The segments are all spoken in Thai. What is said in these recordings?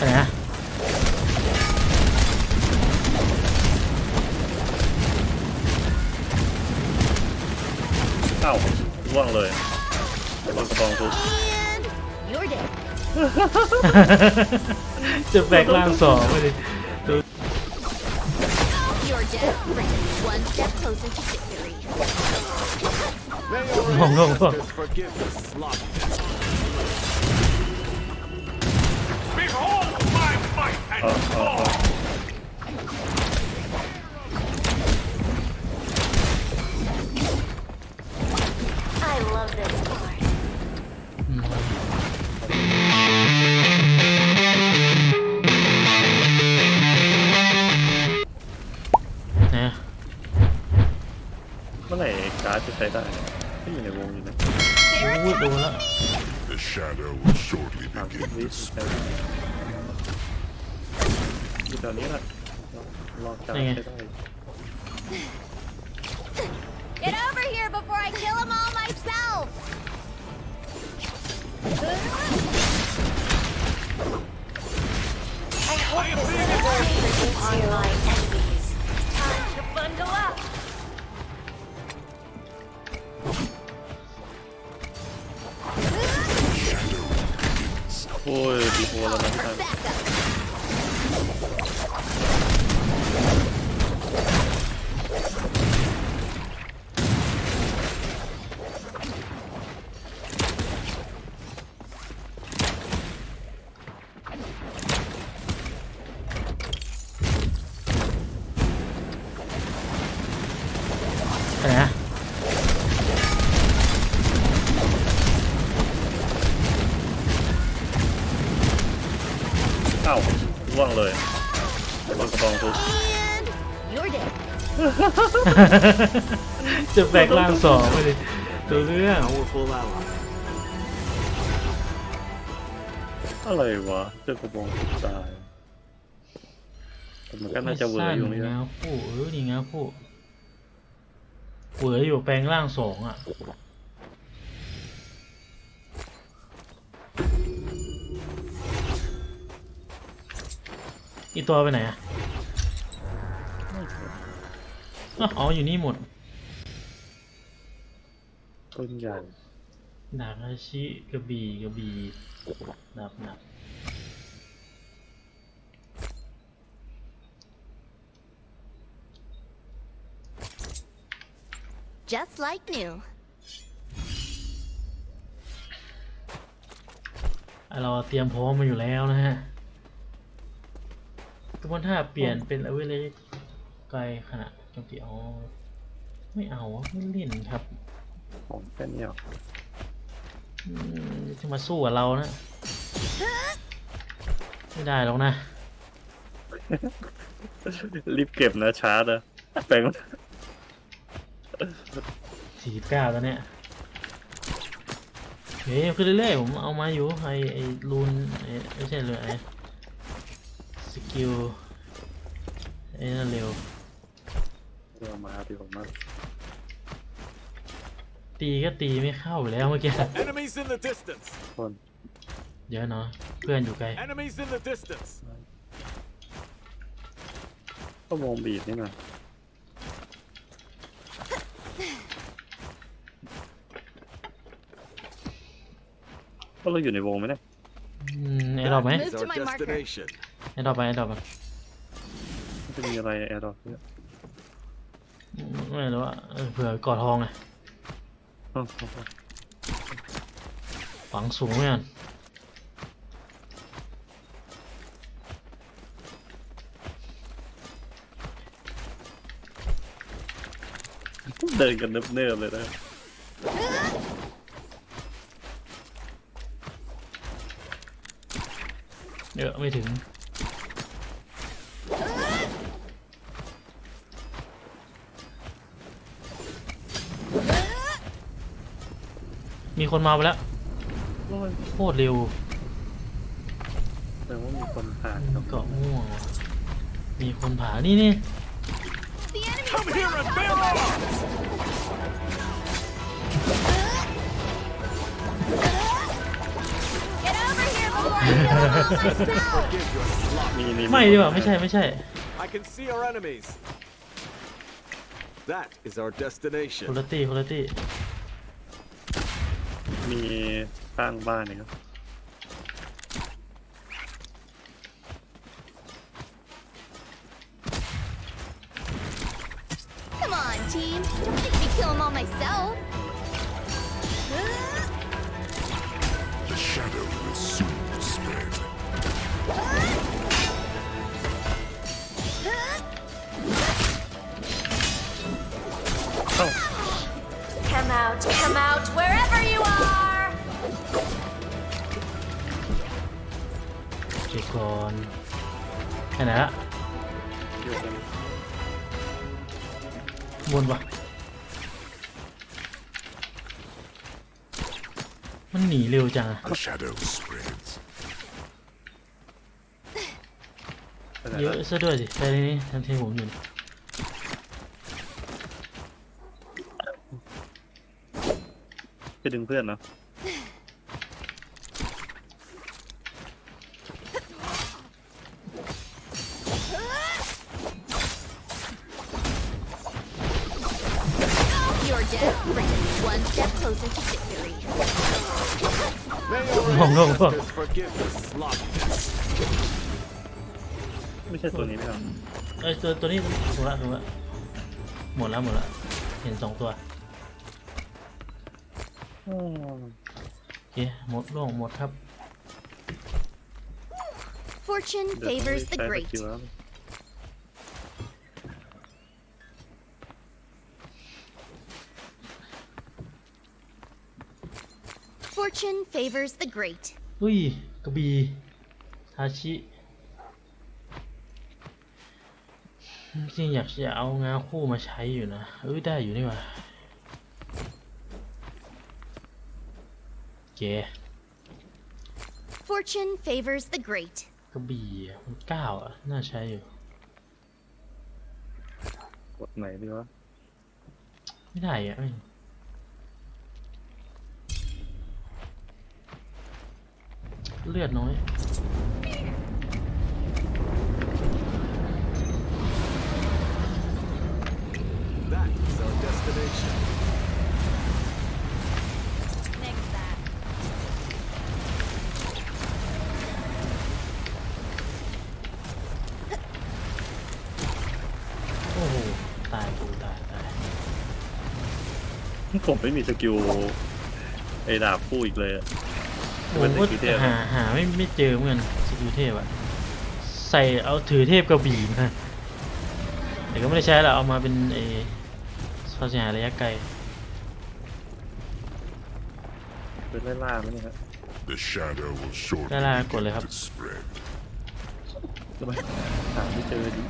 ไปไหนอะเอ้าล่วงเลยโดนกระบองทุบ And you're dead. จะแบกร่างสองไปดิดู You're dead. One step closer to victory. May our Wrong, wrong, wrong. ancestors forgive the sloppiness. And อ๋ออ๋อ power! I love this part. นะเมื่อไหร่การ์ดจะใช้ได้ที่อยู่ในวงอยู่นะพูดดูแล้ว The shadow will shortly สามสิบ begin วิ to ใช้ได้อยู่ แถวนี้แหละรอการ์ดนี่ไงใช้ได้ Get over here before I kill them all myself. I hope this is a worth upon my enemies. Time to bundle up. โอ้ยดีโฟแล้วนะท่าน Back จะแบกร่างสองไปดิดูเรื่อง Powerful ally. อะไรวะเจอกระบองทุบตายแต่มันก็น่าจะเวอร์อยู่นี่นี่งานะผู้เออนี่งาผู้เหวออยู่แปลงร่างสองอะอีตัวไปไหนอะ อ้าวอ๋ออยู่นี่หมดต้นใหญ่ดาบอาชิกระบี่กระบี่ดาบหนัก Just like new. อะเราเตรียมพร้อมมาอยู่แล้วนะฮะกระบวนท่าเปลี่ยนเป็นอเวเลไกลขนาด โจมตีอ๋อไม่เอาอะไม่เล่นครับของแค่นี้หรออืมจะมาสู้กับเรานะ ไม่ได้หรอกนะ รีบเก็บนะชาร์จนะแปลงสี่สิบเก้าแล้วเนี่ยเฮ้ยขึ้นเรื่อยๆผมเอามาอยู่ไอไอรูนไอไม่ใช่เลยไอสกิลไอ้นั่นเร็ว เดี๋ยวมาดีกว่ามาตีก็ตีไม่เข้าอยู่แล้วเมื่อกี้ Enemies in the distance. คนเดี๋ยวเนาะเพื่อนอยู่ไกล Enemies in the distance. ก็วงบีบนี่นะก็เราอยู่ในวงไหมเนี่ยอืมไอ้ดอกไหม That Move is to our my marker. destination. ไอ้ดอกไปไอ้ดอกไปมันจะมีอะไรแอร์ดรอปเนี่ยอืม ไม่รู้ว่าเออเผื่อกอดทองไงอ้าวฝังสูงไว้ก่อนเดินกันเนิบๆเลยนะเยอะไม่ถึง มีคนมาไปแล้วโอ้ยโคตรเร็วแปลว่ามีคนผ่านครับเกาะม่วงว่ะมีคนผ่านี่นี่ The enemy Come here and bear arms! Get over here before I Forgive your sloppy. มีนี่ไม่ดีกว่าไม่ใช่ไม่ใช่ I can see our enemies. That is our คุณ destination. ลตี้คุณลตี้ มีข้างบ้านนี่ครับ Come on, team. Come out, come out, wherever you are. เช็คก่อนแค่ไหนละอยู่กันวนวะมันหนีเร็วจังอะ The shadow spreads. ไปไหนเยอะละซะด้วยสิไปในนี้ทันทีผมอยู่นี่ ไป ดึงเพื่อนเนาะ You're dead, bringing me one step closer to victory. May our No, no, no. ancestors forgive the sloppiness. ไม่ใช่ตัวนี้ไหมครับเอ้ยตัวตัวนี้ถูกละถูกละหมดแล้วหมดละเห็นสองตัวอ๋อ โอเคหมดโล่งหมดครับ Fortune เดี๋ยวต้อง favors รีบ the ใช้ส great. กิลแล้ว Fortune favors the great. อุ้ยกระบี่ทาชิจริงๆอยากจะเอางาคู่มาใช้อยู่นะเอ้ยได้อยู่นี่หว่าโอ เค Fortune favors the great. กระบี่อะมันเก้าอะ น่าใช้อยู่ กดไหนดีวะไม่ได้อะไม่เลือดน้อย That is our destination. ผมไม่มีสกิลไอ้ดาบคู่อีกเลยอะผมก็หาหาไม่ไม่เจอเหมือนกันสกิลเทพอะใส่เอาถือเทพกระบี่มาแต่ก็ไม่ได้ใช้หรอกเอามาเป็นเอพอสหาระยะไกลเป็นไล่ล่าไหมเนี่ยครับ The shadow will shortly Đây là của begin lời học. to spread. ทำไมหาไม่เจอดิ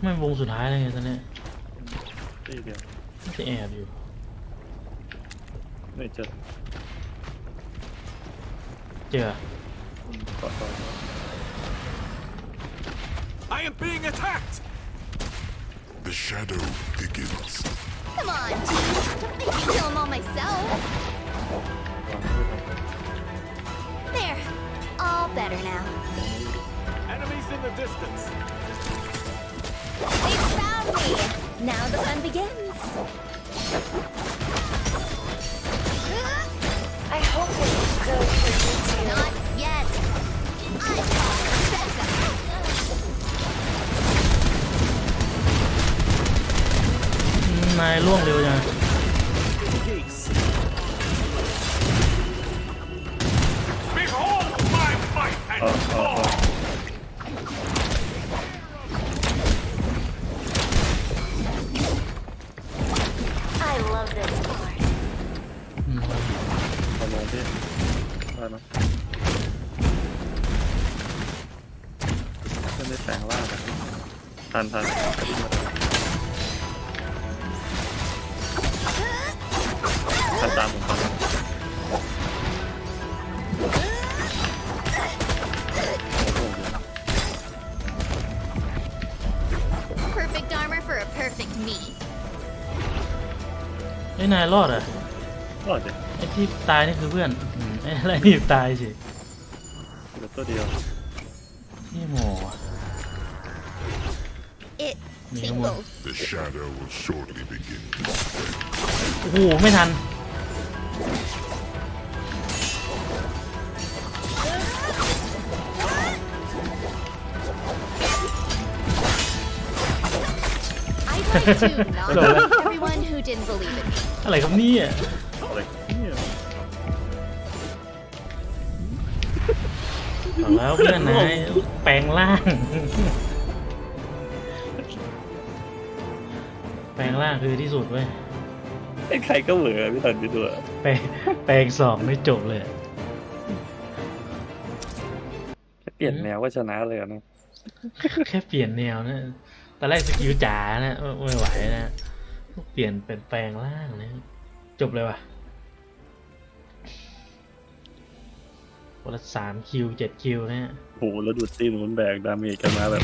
ไม่วงสุดท้ายเลยไงตอนเนี้ย ที่เดียว น่าจะแอบอยู่ ไม่เจอ เจอ อืมก่อนก่อน I am being attacked! The shadow thickens. Come on, team. Don't make me kill them all myself. วางด้วยกัน There. All better now. Enemies in the distance. They found me. Now the fun begins. I hope it was good for you two. Not yet. I call Becca. อืมนายล่วงเร็วจัง แต่งล่างนะทันทันทันตามผมทันโอ้โห Perfect armor for a perfect me. ไอ้ยนายรอดอะก็จะไอ้ที่ตายนี่คือเพื่อนอืมไอ้อะไรนี่ตายสิเหลือตัวเดียวนี่หมอว่ะ It มีข้างบน tingles. The shadow will shortly begin to spread. โอ้โห ไม่ทัน I'd like to knock out everyone who didn't believe in me. อะไรครับเนี่ยอะไรเนี่ยเอาแล้วเพื่อนนายแปลงร่าง ลงร่างคือที่สุดเว้ยไอ้ใครก็เหมือพี่ตันพี่ตัวแปลงแปลงสองไม่จบเลยอะแค่เปลี่ยนแนวก็ชนะเลยอะนะแค่เปลี่ยนแนวนะตอนแรกสกิลจ๋านะไม่ไม่ไหวนะเปลี่ยนเป็นแปลงร่างนะ จบเลยว่ะวันละสามคิวเจ็ดคิวนะฮะ โหแล้วดูดตีนมันแบกดาเมจกันมาแบบ